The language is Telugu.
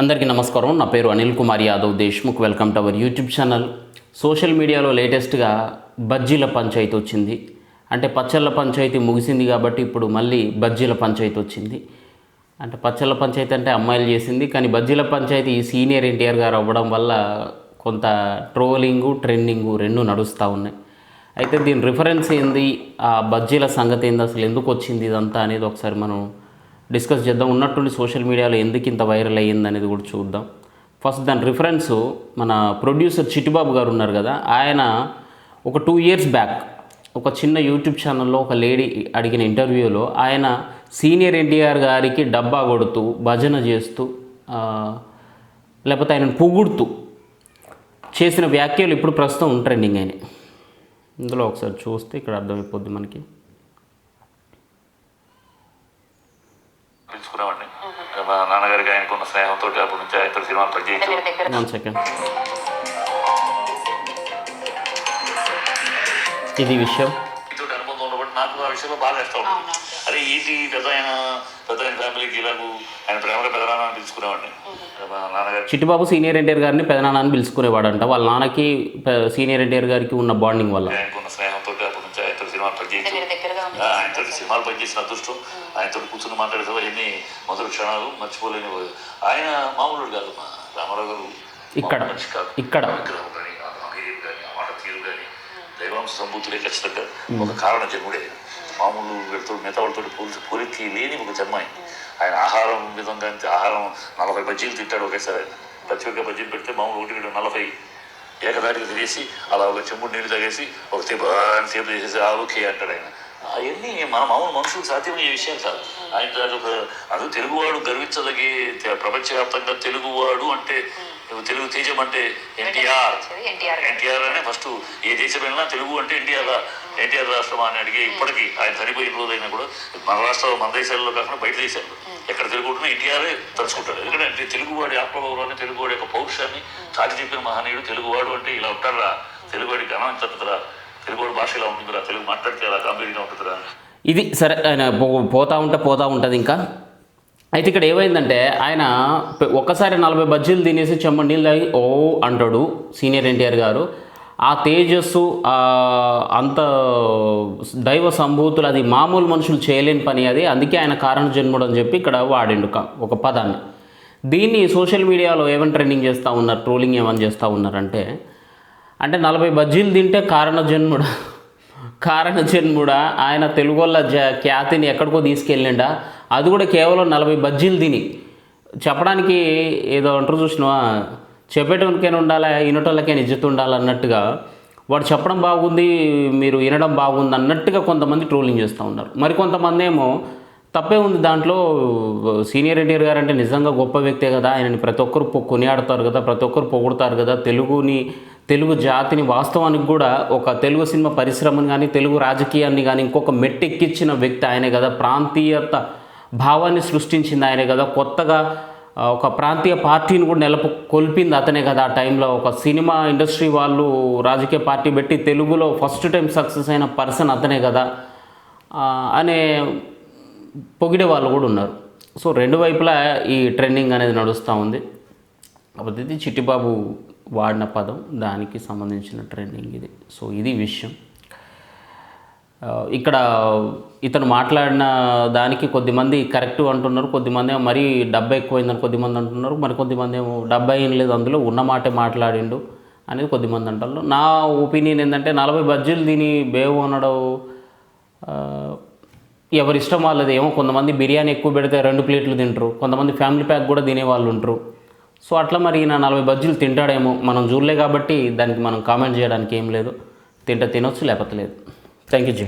అందరికీ నమస్కారం. నా పేరు Anil Kumar Yadav Deshmukh. Welcome to our YouTube channel. Social మీడియాలో లేటెస్ట్గా బజ్జీల పంచాయతీ వచ్చింది. అంటే పచ్చళ్ళ పంచాయతీ ముగిసింది కాబట్టి ఇప్పుడు మళ్ళీ బజ్జీల పంచాయతీ వచ్చింది. అంటే పచ్చళ్ళ పంచాయతీ అంటే అమ్మాయిలు చేసింది. కానీ బజ్జీల పంచాయతీ సీనియర్ ఎన్టీఆర్ గారు అవ్వడం వల్ల కొంత ట్రోలింగు ట్రెండింగు రెండు నడుస్తూ ఉన్నాయి. అయితే దీని రిఫరెన్స్ ఏంది? ఆ బజ్జీల సంగతి ఏంది? అసలు ఎందుకు వచ్చింది? ఇదంతా అనేది ఒకసారి మనం డిస్కస్ చేద్దాం. ఉన్నట్టుండి సోషల్ మీడియాలో ఎందుకు ఇంత వైరల్ అయ్యింది అనేది కూడా చూద్దాం. ఫస్ట్ దాని రిఫరెన్స్ మన ప్రొడ్యూసర్ చిట్టిబాబు గారు ఉన్నారు కదా. ఆయన ఒక టూ ఇయర్స్ బ్యాక్ ఒక చిన్న యూట్యూబ్ ఛానల్లో ఒక లేడీ అడిగిన ఇంటర్వ్యూలో ఆయన సీనియర్ ఎన్టీఆర్ గారికి డబ్బా కొడుతూ భజన చేస్తూ లేకపోతే ఆయనను పొగుడుతూ చేసిన వ్యాఖ్యలు ఇప్పుడు ప్రస్తుతం ట్రెండింగ్ అయినాయి. ఇందులో ఒకసారి చూస్తే ఇక్కడ అర్థమైపోద్ది మనకి. పిలుచుకునేవాడిని మా నాన్నగారికి ఆయనకున్న స్నేహంతో అప్పటి నుంచి ఆయనతో సినిమాలు సెకండ్ ఇది విషయం. అనుబంధం ఉన్నప్పుడు నాకు ఆ విషయంలో బాగా ఇష్టం ఉంటుంది అరే ఏంటి పెద్ద ఆయన పెద్ద ఆయన ఫ్యామిలీకి ఇలాగూ ఆయన ప్రేమగా పెద్దనాన్న అని పిలుచుకునేవాడిని. మా నాన్నగారికి చిట్టిబాబు సీనియర్ ఎన్టీఆర్ గారిని పెదనాన్న అని పిలుచుకునేవాడంట. వాళ్ళ నాన్నకి సీనియర్ ఎన్టీఆర్ గారికి ఉన్న బాండింగ్ వల్ల. ఆయనకున్న ఆయనతో సినిమాలు పనిచేయించు మీరు దగ్గరగా ఉంది. ఆయనతో సినిమాలు పనిచేసిన అదృష్టం. ఆయనతో కూర్చుని మాట్లాడేది ఎన్ని మధుర క్షణాలు మర్చిపోలేని ఆయన మామూలు కాదు మా రామారావు గారు ఇక్కడ. మామూలు మనిషి కాదు. ఇక్కడ. ఆ విగ్రహం కానీ ఆ మాంగళ్యం కానీ ఆ మాట తీరు కానీ దైవాంశ సంభూతులే ఖచ్చితంగా ఒక కారణ జన్ముడే. మామూలు వీళ్ళతో మిగతా వాళ్ళతో పోలిసి పోలికి లేని ఒక జన్మ ఆయన. ఆయన ఆహారం విధంగా ఆహారం నలభై బజ్జీలు తింటాడు ఒకేసారి. ఆయన పచ్చిమిరపకాయ బజ్జీలు పెడితే మామూలు ఒకటి నలభై ఏకదాటికి తినేసి అలా ఒక చెంబుడు నీళ్ళు తగేసి ఒక సేపు అని సేపు ఆలోకే ఆ ఓకే అంటాడు ఆయన. అవన్నీ మన మామూలు మనుషులకు సాధ్యమయ్యే విషయం కాదు. ఆయన ఒక అది తెలుగువాడు గర్వించదగి ప్రపంచవ్యాప్తంగా తెలుగువాడు అంటే తెలుగు తేజం అంటే ఎన్టీఆర్ ఎన్టీఆర్ ఎన్టీఆర్ అనే ఫస్ట్ ఏ దేశం వెళ్ళినా తెలుగు అంటే ఎన్టీఆర్ ఎన్టీఆర్ రాష్ట్రం అని అడిగి ఇప్పటికీ ఆయన చనిపోయిన రోజైనా కూడా మన రాష్ట్రం మన దేశాల్లో కాకుండా బయట దేశాల్లో ఎక్కడ తెలుగు ఉంటున్నా ఎన్టీఆరే తలుచుకుంటాడు. ఎందుకంటే తెలుగువాడి ఆత్మగౌరవాన్ని తెలుగువాడి యొక్క పౌరుషాన్ని చాటి చెప్పిన మహనీయుడు తెలుగువాడు అంటే ఇలా ఉంటారా తెలుగువాడి ఘనం ఉంటుందిరా? తెలుగువాడి భాష ఇలా ఉంటుందిరా? తెలుగు మాట్లాడితే ఇలా గాంభీర్యంగా ఉంటుందిరా? ఇది సరే పోతా ఉంటే పోతా ఉంటుంది ఇంకా? అయితే ఇక్కడ ఏమైందంటే ఆయన ఒక్కసారి నలభై బజ్జీలు తినేసి చెమ్మ నీళ్ళు తాగి ఓ అంటాడు సీనియర్ ఎన్టీఆర్ గారు. ఆ తేజస్సు అంత దైవ సంభూతులు అది మామూలు మనుషులు చేయలేని పని అది. అందుకే ఆయన కారణ జన్ముడు అని చెప్పి ఇక్కడ వాడిండు ఒక పదాన్ని. దీన్ని సోషల్ మీడియాలో ఏమని ట్రెండింగ్ చేస్తూ ఉన్నారు ట్రోలింగ్ ఏమని చేస్తూ ఉన్నారంటే అంటే నలభై బజ్జీలు తింటే కారణ జన్ముడు? కారణజన్ముడా ఆయన తెలుగోళ్ళ జ ఖ్యాతిని ఎక్కడికో తీసుకెళ్ళిండా. అది కూడా కేవలం నలభై బజ్జీలు తిని. చెప్పడానికి ఏదో అంటారు చూసినావా? చెప్పేటోనికైనా ఉండాలి వినటోళ్ళకైనా ఇజ్జత్ ఉండాలి అన్నట్టుగా వాడు చెప్పడం బాగుంది మీరు వినడం బాగుంది అన్నట్టుగా కొంతమంది ట్రోలింగ్ చేస్తూ ఉన్నారు. మరి కొంతమంది ఏమో తప్పే ఉంది దాంట్లో సీనియర్ ఎన్టీఆర్ గారు అంటే నిజంగా గొప్ప వ్యక్తే కదా ఆయనని ప్రతి ఒక్కరు కొనియాడతారు కదా ప్రతి ఒక్కరు పొగుడతారు కదా తెలుగుని తెలుగు జాతిని వాస్తవానికి కూడా ఒక తెలుగు సినిమా పరిశ్రమని కానీ తెలుగు రాజకీయాన్ని కానీ ఇంకొక మెట్టెక్కించిన వ్యక్తి ఆయనే కదా. ప్రాంతీయత భావాన్ని సృష్టించింది ఆయనే కదా. కొత్తగా ఒక ప్రాంతీయ పార్టీని కూడా నెలపు కొల్పింది అతనే కదా ఆ టైంలో. ఒక సినిమా ఇండస్ట్రీ వాళ్ళు రాజకీయ పార్టీ పెట్టి తెలుగులో ఫస్ట్ టైం సక్సెస్ అయిన పర్సన్ అతనే కదా అనే పొగిడే వాళ్ళు కూడా ఉన్నారు. సో రెండు వైపులా ఈ ట్రెండింగ్ అనేది నడుస్తూ ఉంది. కాకపోతే ఇది చిట్టిబాబు వాడిన పదం దానికి సంబంధించిన ట్రెండింగ్ ఇది. సో ఇది విషయం. ఇక్కడ ఇతను మాట్లాడిన దానికి కొద్దిమంది కరెక్ట్ అంటున్నారు కొద్దిమంది మరీ డబ్బా ఎక్కువైందని కొద్దిమంది అంటున్నారు మరి కొద్దిమంది ఏమో డబ్బా ఏం లేదు అందులో ఉన్న మాటే మాట్లాడిండు అనేది కొద్దిమంది అంటారు. నా ఒపీనియన్ ఏంటంటే నలభై బజ్జీలు తిని బేవు అనడం ఎవరిష్టం వాళ్ళది. ఏమో కొంతమంది బిర్యానీ ఎక్కువ పెడితే రెండు ప్లేట్లు తింటారు కొంతమంది ఫ్యామిలీ ప్యాక్ కూడా తినే వాళ్ళు ఉంటారు. సో అట్లా మరి ఈయన నలభై బజ్జీలు తింటాడేమో. మనం చూడలే కాబట్టి దానికి మనం కామెంట్ చేయడానికి ఏం లేదు. తింటే తినొచ్చు లేకపోతే లేదు. థ్యాంక్ యూ జై